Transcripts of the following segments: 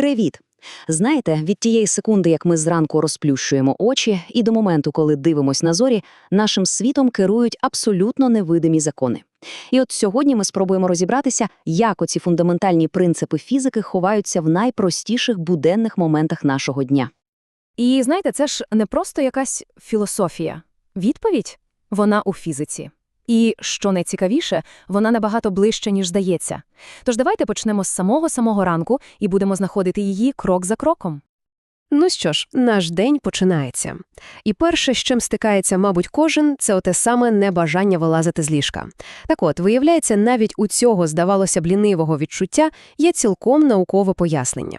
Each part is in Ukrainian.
Привіт! Знаєте, від тієї секунди, як ми зранку розплющуємо очі, і до моменту, коли дивимось на зорі, нашим світом керують абсолютно невидимі закони. І от сьогодні ми спробуємо розібратися, як оці фундаментальні принципи фізики ховаються в найпростіших буденних моментах нашого дня. І знаєте, це ж не просто якась філософія. Відповідь вона у фізиці. І, що найцікавіше, вона набагато ближче, ніж здається. Тож давайте почнемо з самого-самого ранку і будемо знаходити її крок за кроком. Ну що ж, наш день починається. І перше, з чим стикається, мабуть, кожен, це оте саме небажання вилазити з ліжка. Так от, виявляється, навіть у цього, здавалося б, лінивого відчуття є цілком наукове пояснення.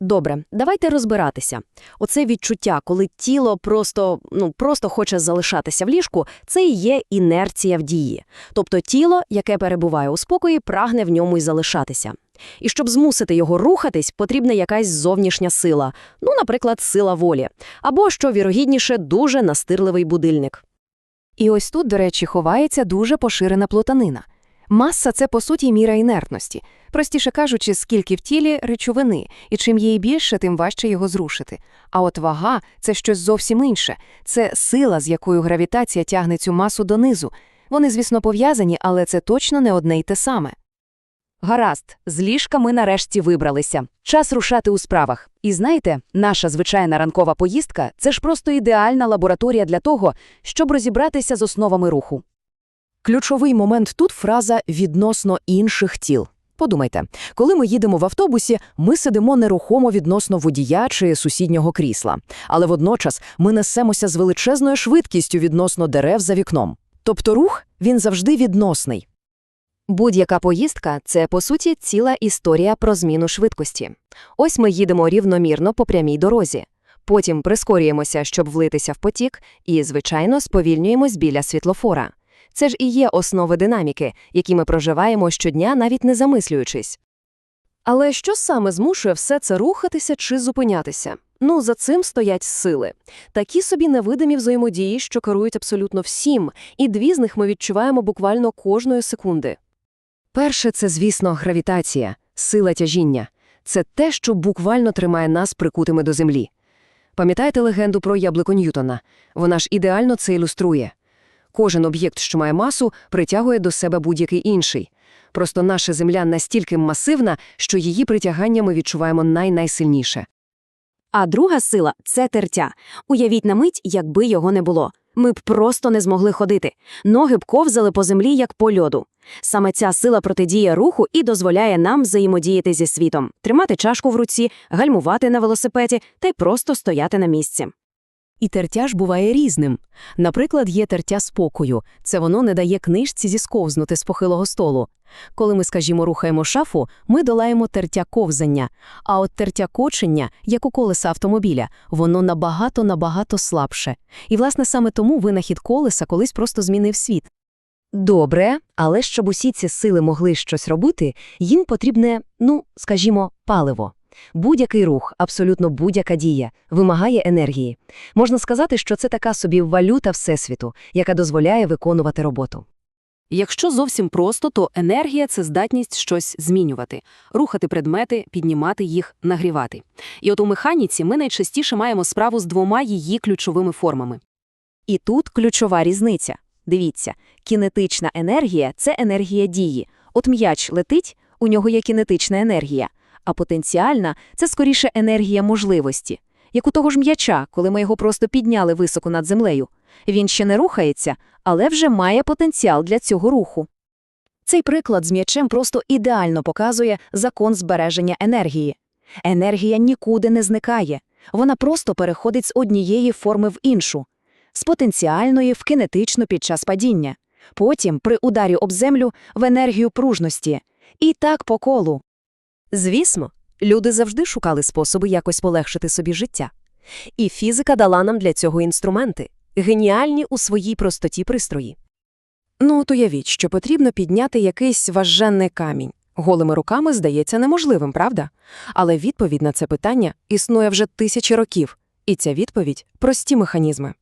Добре, давайте розбиратися. Оце відчуття, коли тіло просто, ну, просто хоче залишатися в ліжку, це і є інерція в дії. Тобто тіло, яке перебуває у спокої, прагне в ньому й залишатися. І щоб змусити його рухатись, потрібна якась зовнішня сила, ну, наприклад, сила волі, або, що вірогідніше, дуже настирливий будильник. І ось тут, до речі, ховається дуже поширена плутанина. Маса – це, по суті, міра інертності. Простіше кажучи, скільки в тілі речовини, і чим її більше, тим важче його зрушити. А от вага – це щось зовсім інше. Це сила, з якою гравітація тягне цю масу донизу. Вони, звісно, пов'язані, але це точно не одне й те саме. Гаразд, з ліжка ми нарешті вибралися. Час рушати у справах. І знаєте, наша звичайна ранкова поїздка – це ж просто ідеальна лабораторія для того, щоб розібратися з основами руху. Ключовий момент тут фраза «відносно інших тіл». Подумайте, коли ми їдемо в автобусі, ми сидимо нерухомо відносно водія чи сусіднього крісла, але водночас ми несемося з величезною швидкістю відносно дерев за вікном. Тобто рух, він завжди відносний. Будь-яка поїздка – це, по суті, ціла історія про зміну швидкості. Ось ми їдемо рівномірно по прямій дорозі. Потім прискорюємося, щоб влитися в потік, і, звичайно, сповільнюємось біля світлофора. Це ж і є основи динаміки, які ми проживаємо щодня, навіть не замислюючись. Але що саме змушує все це рухатися чи зупинятися? Ну, за цим стоять сили. Такі собі невидимі взаємодії, що керують абсолютно всім, і дві з них ми відчуваємо буквально кожної секунди. Перше – це, звісно, гравітація, сила тяжіння. Це те, що буквально тримає нас прикутими до землі. Пам'ятаєте легенду про яблуко Ньютона? Вона ж ідеально це ілюструє. Кожен об'єкт, що має масу, притягує до себе будь-який інший. Просто наша Земля настільки масивна, що її притягання ми відчуваємо най-найсильніше. А друга сила – це тертя. Уявіть на мить, якби його не було. Ми б просто не змогли ходити. Ноги б ковзали по землі, як по льоду. Саме ця сила протидіє руху і дозволяє нам взаємодіяти зі світом, тримати чашку в руці, гальмувати на велосипеді та й просто стояти на місці. І тертя ж буває різним. Наприклад, є тертя спокою. Це воно не дає книжці зісковзнути з похилого столу. Коли ми, скажімо, рухаємо шафу, ми долаємо тертя ковзання. А от тертя кочення, як у колеса автомобіля, воно набагато-набагато слабше. І, власне, саме тому винахід колеса колись просто змінив світ. Добре, але щоб усі ці сили могли щось робити, їм потрібне, ну, скажімо, паливо. Будь-який рух, абсолютно будь-яка дія, вимагає енергії. Можна сказати, що це така собі валюта Всесвіту, яка дозволяє виконувати роботу. Якщо зовсім просто, то енергія – це здатність щось змінювати, рухати предмети, піднімати їх, нагрівати. І от у механіці ми найчастіше маємо справу з двома її ключовими формами. І тут ключова різниця. Дивіться, кінетична енергія – це енергія дії. От м'яч летить, у нього є кінетична енергія, а потенціальна – це скоріше енергія можливості. Як у того ж м'яча, коли ми його просто підняли високо над землею. Він ще не рухається, але вже має потенціал для цього руху. Цей приклад з м'ячем просто ідеально показує закон збереження енергії. Енергія нікуди не зникає, вона просто переходить з однієї форми в іншу, з потенціальної в кинетичну під час падіння, потім при ударі об землю в енергію пружності. І так по колу. Звісно, люди завжди шукали способи якось полегшити собі життя. І фізика дала нам для цього інструменти, геніальні у своїй простоті пристрої. Ну, от уявіть, що потрібно підняти якийсь важенний камінь. Голими руками здається неможливим, правда? Але відповідь на це питання існує вже тисячі років, і ця відповідь – прості механізми.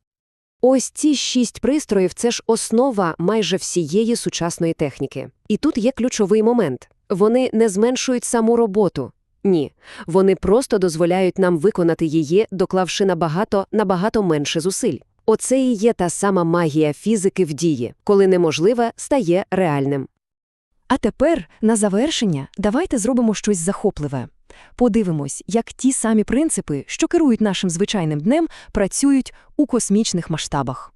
Ось ці шість пристроїв – це ж основа майже всієї сучасної техніки. І тут є ключовий момент. Вони не зменшують саму роботу. Ні, вони просто дозволяють нам виконати її, доклавши набагато, набагато менше зусиль. Оце і є та сама магія фізики в дії, коли неможливе стає реальним. А тепер, на завершення, давайте зробимо щось захопливе. Подивимось, як ті самі принципи, що керують нашим звичайним днем, працюють у космічних масштабах.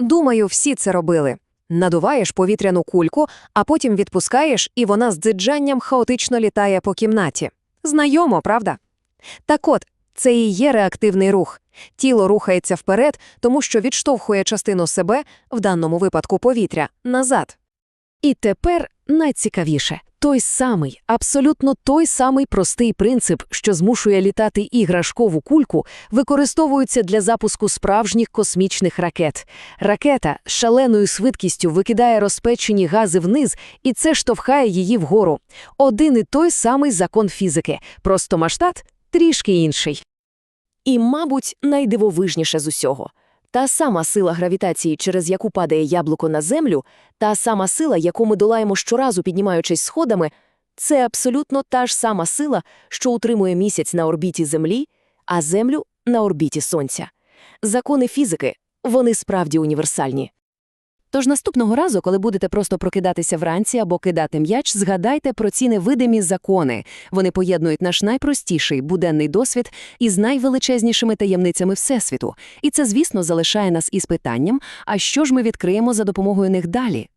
Думаю, всі це робили. Надуваєш повітряну кульку, а потім відпускаєш, і вона з дзиджанням хаотично літає по кімнаті. Знайомо, правда? Так от, це і є реактивний рух. Тіло рухається вперед, тому що відштовхує частину себе, в даному випадку повітря, назад. І тепер найцікавіше. Той самий, абсолютно той самий простий принцип, що змушує літати іграшкову кульку, використовується для запуску справжніх космічних ракет. Ракета з шаленою швидкістю викидає розпечені гази вниз, і це штовхає її вгору. Один і той самий закон фізики, просто масштаб трішки інший. І, мабуть, найдивовижніше з усього. Та сама сила гравітації, через яку падає яблуко на землю, та сама сила, яку ми долаємо щоразу, піднімаючись сходами, це абсолютно та ж сама сила, що утримує місяць на орбіті Землі, а Землю на орбіті Сонця. Закони фізики, вони справді універсальні. Тож наступного разу, коли будете просто прокидатися вранці або кидати м'яч, згадайте про ці невидимі закони. Вони поєднують наш найпростіший буденний досвід із найвеличезнішими таємницями Всесвіту. І це, звісно, залишає нас із питанням, а що ж ми відкриємо за допомогою них далі?